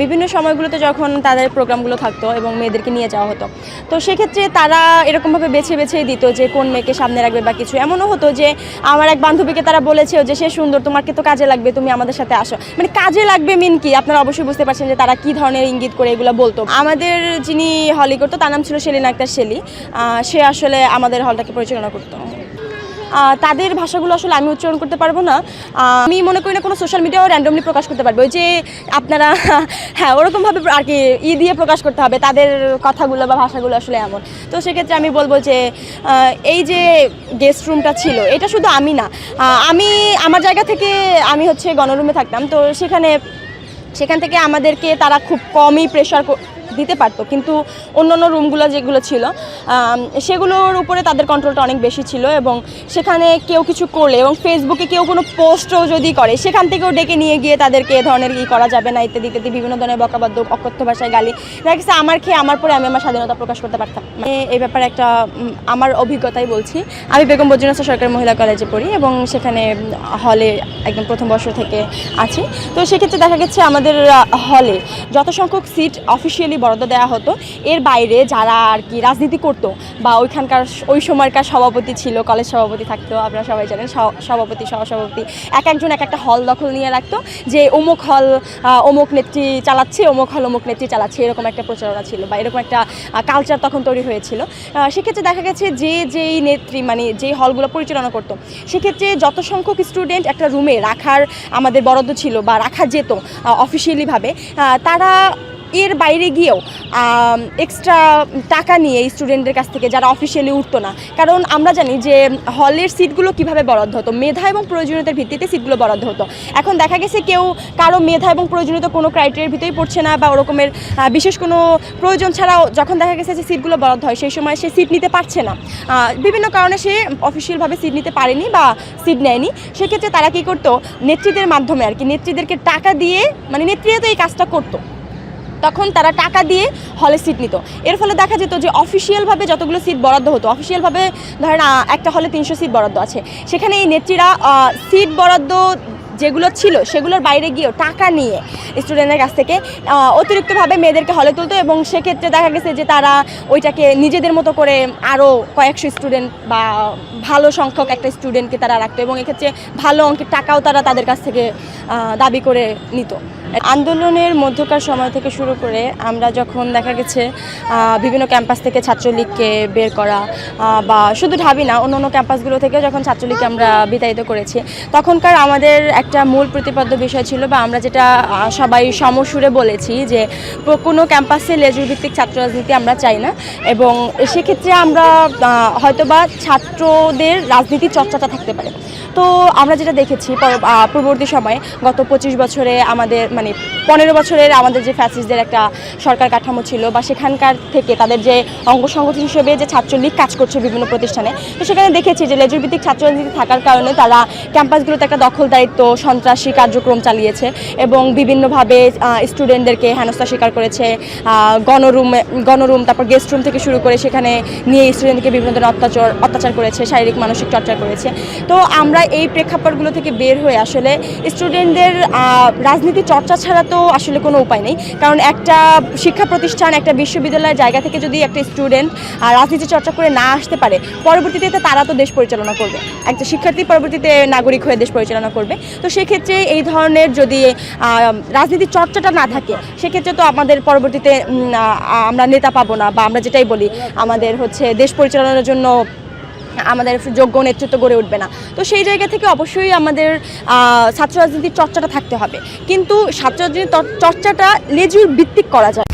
বিভিন্ন সময়গুলোতে যখন তাদের প্রোগ্রামগুলো থাকতো এবং মেয়েদেরকে নিয়ে যাওয়া হতো, তো সেক্ষেত্রে তারা এরকমভাবে বেছে বেছেই দিত যে কোন মেয়েকে সামনে রাখবে বা কিছু। এমনও হতো যে আমার এক বান্ধবীকে তারা বলেছে যে, সে সুন্দর তোমাকে তো কাজে লাগবে, তুমি আমাদের সাথে আসো। মানে কাজে লাগবে মিন কি? আপনারা অবশ্যই বুঝতে পারছেন যে তারা কি ধরনের ইঙ্গিত করে এগুলো বলতো। আমাদের যিনি হলি করতো তার নাম ছিল সেলিনা আক্তার শেলি সে আসলে আমাদের হলটাকে পরিচালনা করতো। তাদের ভাষাগুলো আসলে আমি উচ্চারণ করতে পারব না। আমি মনে করি না কোনো সোশ্যাল মিডিয়াও র্যান্ডমলি প্রকাশ করতে পারবে। যে আপনারা হ্যাঁ ওরকমভাবে আর কি ই দিয়ে প্রকাশ করতে হবে, তাদের কথাগুলো বা ভাষাগুলো আসলে এমন। তো সেক্ষেত্রে আমি বলব যে এই যে গেস্ট রুমটা ছিল, এটা শুধু আমি না আমি আমার জায়গা থেকে আমি হচ্ছে গণরুমে থাকতাম। তো সেখানে, সেখান থেকে আমাদেরকে তারা খুব কমই প্রেশার দিতে পারতো, কিন্তু অন্য অন্য রুমগুলো যেগুলো ছিল সেগুলোর উপরে তাদের কন্ট্রোলটা অনেক বেশি ছিল এবং সেখানে কেউ কিছু করলে এবং ফেসবুকে কেউ কোনো পোস্টও যদি করে, সেখান থেকেও ডেকে নিয়ে গিয়ে তাদেরকে এ ধরনের ই করা যাবে না ইত্যাদি ইত্যাদি, বিভিন্ন ধরনের বকাবাদ্য অকথ্য ভাষায় গালি। দেখা গেছে আমার খেয়ে আমার পরে আমি আমার স্বাধীনতা প্রকাশ করতে পারতাম। এই ব্যাপারে একটা আমার অভিজ্ঞতাই বলছি। আমি বেগম বজরুনাসা সরকারি মহিলা কলেজে পড়ি এবং সেখানে হলে একদম প্রথম বর্ষ থেকে আছি। তো সেক্ষেত্রে দেখা গেছে আমাদের হলে যত সংখ্যক সিট অফিসিয়ালি বরাদ্দ দেওয়া হতো। এর বাইরে যারা আর কি রাজনীতি করতো বা ওইখানকার ওই সময়কার সভাপতি ছিল, কলেজ সভাপতি থাকতো, আপনারা সবাই জানেন সভাপতি, সহসভাপতি, এক একজন এক একটা হল দখল নিয়ে রাখতো। যে অমুক হল অমুক নেত্রী চালাচ্ছে, অমুক হল, অমুক নেত্রী চালাচ্ছে, এরকম একটা প্রচারণা ছিল বা এরকম একটা কালচার তখন তৈরি হয়েছিল। সেক্ষেত্রে দেখা গেছে যে যেই নেত্রী মানে যেই হলগুলো পরিচালনা করতো, সেক্ষেত্রে যত সংখ্যক স্টুডেন্ট একটা রুমে রাখার আমাদের বরাদ্দ ছিল বা রাখা যেত অফিসিয়ালিভাবে তারা এর বাইরে গিয়েও এক্সট্রা টাকা নিয়ে স্টুডেন্টদের কাছ থেকে যারা অফিসিয়ালি উঠতো না। কারণ আমরা জানি যে হলের সিটগুলো কীভাবে বরাদ্দ হতো? মেধা এবং প্রয়োজনীয়তার ভিত্তিতে সিটগুলো বরাদ্দ হতো। এখন দেখা গেছে কেউ কারও মেধা এবং প্রয়োজনীয়তা কোনো ক্রাইটেরিয়ার ভিতরেই পড়ছে না বা ওরকমের বিশেষ কোনো প্রয়োজন ছাড়াও যখন দেখা গেছে যে সিটগুলো বরাদ্দ হয়, সেই সময় সে সিট নিতে পারছে না। বিভিন্ন কারণে সে অফিসিয়ালভাবে সিট নিতে পারেনি বা সিট নেয়নি। সেক্ষেত্রে তারা কী করতো? নেত্রীদের মাধ্যমে আর কি, নেত্রীদেরকে টাকা দিয়ে মানে নেত্রীরা তো এই কাজটা করতো। তখন তারা টাকা দিয়ে হলে সিট নিত। এর ফলে দেখা যেত যে অফিসিয়ালভাবে যতগুলো সিট বরাদ্দ হতো অফিসিয়ালভাবে ধরেন একটা হলে তিনশো সিট বরাদ্দ আছে। সেখানে এই নেত্রীরা সিট বরাদ্দ যেগুলো ছিল, সেগুলোর বাইরে গিয়েও টাকা নিয়ে স্টুডেন্টের কাছ থেকে অতিরিক্তভাবে মেয়েদেরকে হলে তুলতো এবং সেক্ষেত্রে দেখা গেছে যে তারা ওইটাকে নিজেদের মতো করে আরও কয়েকশো স্টুডেন্ট বা ভালো সংখ্যক একটা স্টুডেন্টকে তারা রাখতো এবং এক্ষেত্রে ভালো অঙ্কের টাকাও তারা তাদের কাছ থেকে দাবি করে নিত। আন্দোলনের মধ্যকার সময় থেকে শুরু করে আমরা যখন দেখা গেছে বিভিন্ন ক্যাম্পাস থেকে ছাত্রলীগকে বের করা বা শুধু ঢাবি না অন্য অন্য ক্যাম্পাসগুলো থেকে যখন ছাত্রলীগকে আমরা বিতাড়িত করেছি, তখনকার আমাদের একটা মূল প্রতিপাদ্য বিষয় ছিল বা আমরা যেটা সবাই সমসুরে বলেছি যে কোনো ক্যাম্পাসে লেজুর ভিত্তিক ছাত্র রাজনীতি আমরা চাই না এবং সেক্ষেত্রে আমরা হয়তোবা ছাত্রদের রাজনীতি চর্চাটা থাকতে পারে। তো আমরা যেটা দেখেছি পর- পূর্ববর্তী সময়ে গত পঁচিশ বছরে আমাদের মানে পনেরো বছরের আমাদের যে ফ্যাসিস্টদের একটা সরকার কাঠামো ছিল বা সেখানকার থেকে তাদের যে অঙ্গ সংগঠন হিসেবে যে ছাত্রলীগ কাজ করছে বিভিন্ন প্রতিষ্ঠানে, তো সেখানে দেখেছি যে লেজুর ভিত্তিক ছাত্র রাজনীতি থাকার কারণে তারা ক্যাম্পাসগুলোতে একটা দখলদারিত্ব সন্ত্রাসী কার্যক্রম চালিয়েছে এবং বিভিন্নভাবে স্টুডেন্টদেরকে হেনস্থা স্বীকার করেছে গণরুম গণরুম, তারপর গেস্ট রুম থেকে শুরু করে সেখানে নিয়ে স্টুডেন্টকে বিভিন্ন ধরনের অত্যাচার অত্যাচার করেছে, শারীরিক, মানসিক চর্চা করেছে। তো আমরা এই প্রেক্ষাপটগুলো থেকে বের হয়ে আসলে স্টুডেন্টদের রাজনীতি চর্চা ছাড়া তো আসলে কোনো উপায় নেই। কারণ একটা শিক্ষা প্রতিষ্ঠান, একটা বিশ্ববিদ্যালয়ের জায়গা থেকে যদি একটা স্টুডেন্ট রাজনীতি চর্চা করে না আসতে পারে, পরবর্তীতে তারা তো দেশ পরিচালনা করবে। একটা শিক্ষার্থী পরবর্তীতে নাগরিক হয়ে দেশ পরিচালনা করবে। তো সেক্ষেত্রে এই ধরনের যদি আহ, রাজনীতি চর্চাটা না থাকে সেক্ষেত্রে তো আমাদের পরবর্তীতে আমরা নেতা পাবো না বা আমরা যেটাই বলি আমাদের হচ্ছে দেশ পরিচালনার জন্য আমাদের যোগ্য নেতৃত্ব গড়ে উঠবে না। তো সেই জায়গা থেকে অবশ্যই আমাদের ছাত্র রাজনীতির চর্চাটা থাকতে হবে। কিন্তু ছাত্র রাজনীতির চর্চাটা লেজুর ভিত্তিক করা যায়।